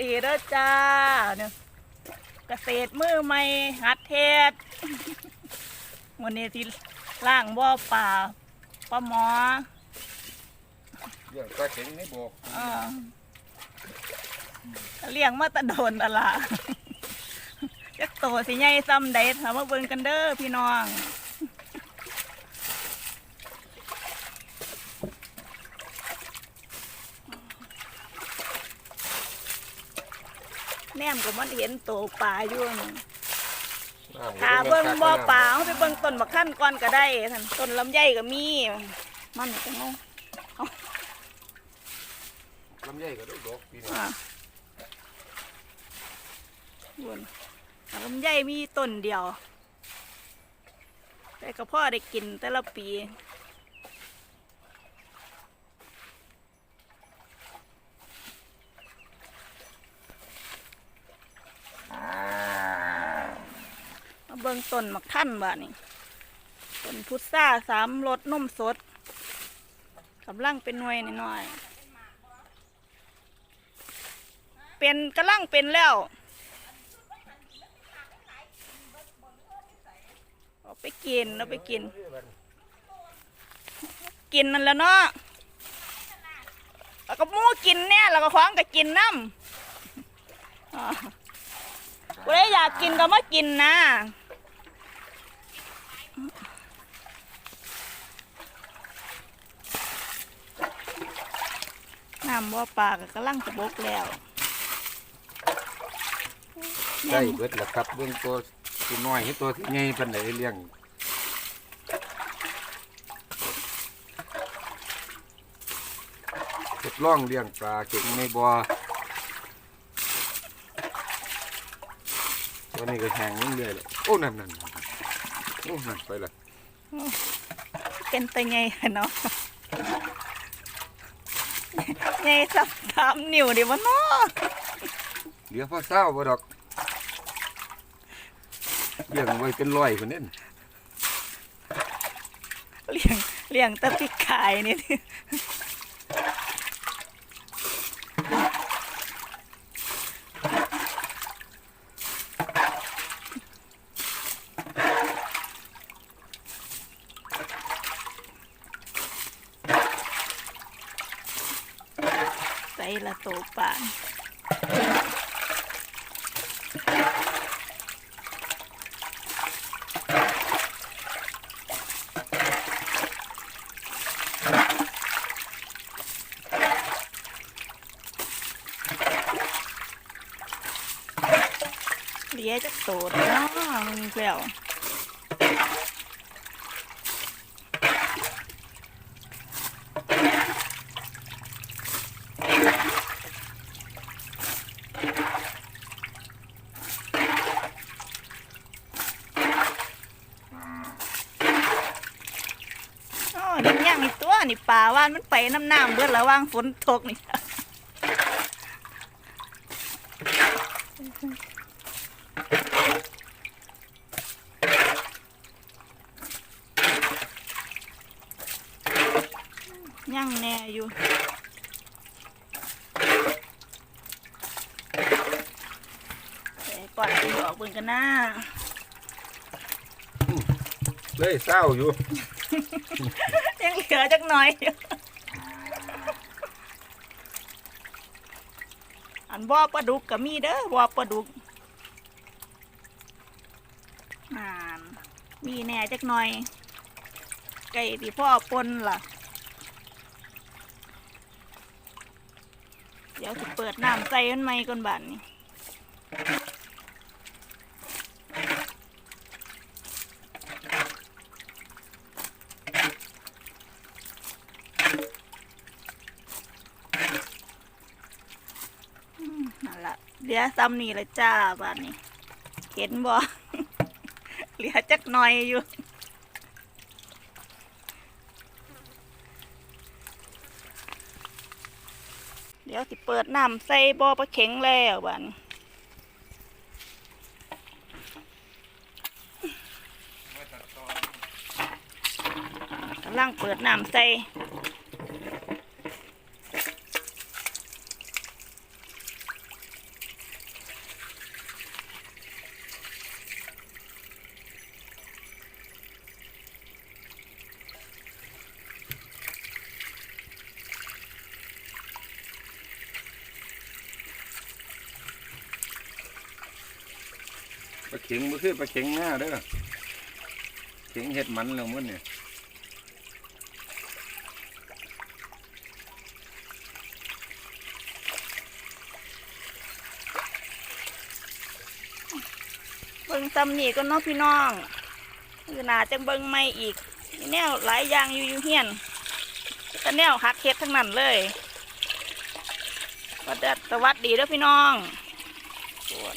ดีเด้อจ้าเนี่ยเกษตรมือใหม่หัดเทศวันนี้ที่ล่างบ่อป่าป้าหมอเรื่องปลาเข็งในบ่อเออเลี้ยงมาแตะโดนอะล่ะจักโตสิใหญ่ซ้ำใดถามมาเบิ่งกันเด้อพี่น้อง แนมก็มันเห็นโตปลาอยู่นั่นน้ำถ้าเบิ่งบ่อปลาเอาไปเบิ่งต้นบักขั้นก่อนก็ได้ท่านต้นลำไยก็มี มันจังงลำไยก็ได้ดอกปีนี้อะวนลำไยมีต้นเดียว แต่ก็พ่อได้กินแต่ละปี เบิ่งต้นมักท่านบ้านี่ต้นพุทราสามรสนมสดกำลังเป็นหน่วยน้อยเป็นกำลังเป็นแล้วเอาไปกินเอาไปกิน กินนั่นแล้วเนาะแล้วก็มูกินเนี่ยแล้วก็ของก็กินน้ำกูได้อยากกินก็มากินนะ น้ำบ่อปลาก็กำลังจะบกแล้วได้เบิดแล้วครับเบื้องตัวตัวน้อยให้ตัวที่ใหญ่ปานใดเลี้ยงทดลองเลี้ยงปลาเข็งในบ่อตัวนี้ก็แห้งเรื่อยๆเลยโอ้นั่นนั่นนั่นโอ้นั่นไปละเป็นตัวไงเนาะ ไงสับสามนิ้วเดี๋ยวมันเนาะเหลือพ่อเศร้าบ่ดอกเลี้ยงไว้เป็นร้อยคนนี้เลี้ยงเลี้ยงแตะปิกขายนี่ ส่ละโตปลาเลี้ยจะโตดเนาะมึงแล้ว อ๋อนี่ย่างนี่ตัวนี่ป่าว่านมันไปน้ำน้ำเบิดแล้วว่างฝนตกนี่ย่างแน่อยู่แต่ก่ อนจะบอกเบิ่งกันนะเลยเศร้าอยู่ ยังเหลือจักหน่อยอยู่อันบ่อปลาดุกก็มีเด้อบ่อปลาดุกนานมีแน่จักหน่อยไก่ที่พ่อปนล่ะ เดี๋ยวสิเปิดน้ำใส่มันไหมก่อนบานนี้อืมนั่นละ เหลือซ้ำนี่ละจ้าบานนี้ เห็นบ่เหลือจักหน่อยอยู่เดี๋ยวสิเปิดน้ำใส่บ่อปลาเข็งแล้วบันกำลังเปิดน้ำใส่ เข็งบ่คือปลาเข็งหน้าเด้อเข็งเห็ดมันแล้วมื้อนี่เบิ่งซ้ำนี่ก็น้องพี่น้องคือหนาจังเบิ่งไม่อีกมีแนวหลายอย่างอยู่อยู่เฮียนแต่แนวหักเฮ็ดทั้งนั้นเลยสวัสดีสวัสดีเด้อพี่น้องส่วน